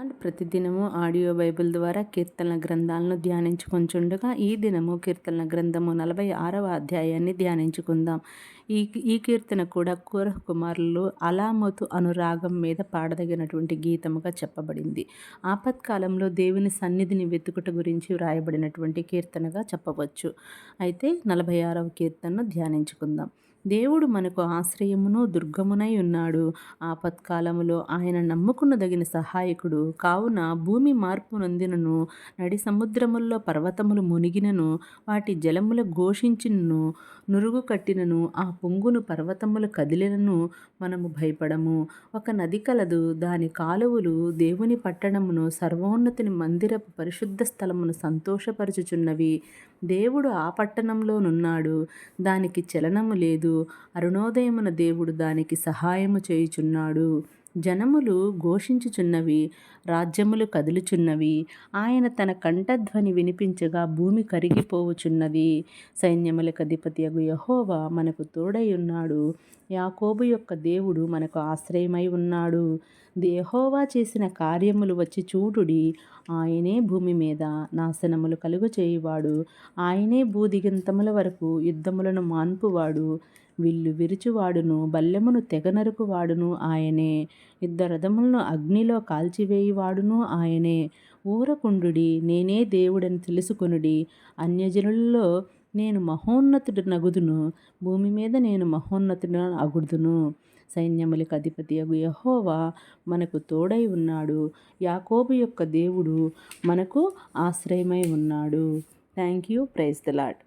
Land ప్రతిదినము audio Bible ద్వారా కీర్తనల గ్రంథాలను ధ్యానించుకొంచుండగా ఈ దినము కీర్తనల గ్రంథము నలభై ఆరవ అధ్యాయాన్ని ధ్యానించుకుందాం. ఈ ఈ కీర్తన కూడా కూర కుమారులు అలామతు అనురాగం మీద పాడదగినటువంటి గీతముగా చెప్పబడింది. ఆపత్కాలంలో దేవుని సన్నిధిని వెతుకుట గురించి వ్రాయబడినటువంటి కీర్తనగా చెప్పవచ్చు. అయితే నలభై ఆరవ కీర్తనను ధ్యానించుకుందాం. దేవుడు మనకు ఆశ్రయమును దుర్గమునై ఉన్నాడు. ఆపత్కాలములో ఆయన నమ్ముకున్నదగిన సహాయకుడు. కావున భూమి మార్పు నొందినను నడి సముద్రముల్లో పర్వతములు మునిగినను వాటి జలముల ఘోషించినను నురుగు కట్టినను ఆ పొంగును పర్వతములు కదిలినను మనము భయపడము. ఒక నది కలదు దాని కాలువలు దేవుని పట్టణమును సర్వోన్నతిని మందిరపు పరిశుద్ధ స్థలమును సంతోషపరచుచున్నవి. దేవుడు ఆ పట్టణంలోనున్నాడు. దానికి చలనము లేదు. అరుణోదయమున దేవుడు దానికి సహాయము చేయుచున్నాడు. జనములు ఘోషించుచున్నవి రాజ్యములు కదులుచున్నవి ఆయన తన కంఠధ్వని వినిపించగా భూమి కరిగిపోవుచున్నది. సైన్యములకు అధిపతి అగు యహోవా మనకు తోడై ఉన్నాడు. యాకోబు యొక్క దేవుడు మనకు ఆశ్రయమై ఉన్నాడు. దేహోవా చేసిన కార్యములు వచ్చి చూడుడి. ఆయనే భూమి మీద నాశనములు కలుగు చేయువాడు ఆయనే భూదిగంతముల వరకు యుద్ధములను మాన్పువాడు. విల్లు విరుచువాడును బల్లెమును తెగనరుకువాడును ఆయనే యుద్ధ రథములను అగ్నిలో కాల్చివేయువాడును ఆయనే ఊరకుండుడి నేనే దేవుడని తెలుసుకొనుడి. అన్యజనులలో నేను మహోన్నతుడు నగుదును భూమి మీద నేను మహోన్నతుడు అగుదును. సైన్యములకు అధిపతి అగు యహోవా మనకు తోడై ఉన్నాడు. యాకోబు యొక్క దేవుడు మనకు ఆశ్రయమై ఉన్నాడు. Thank you praise the lord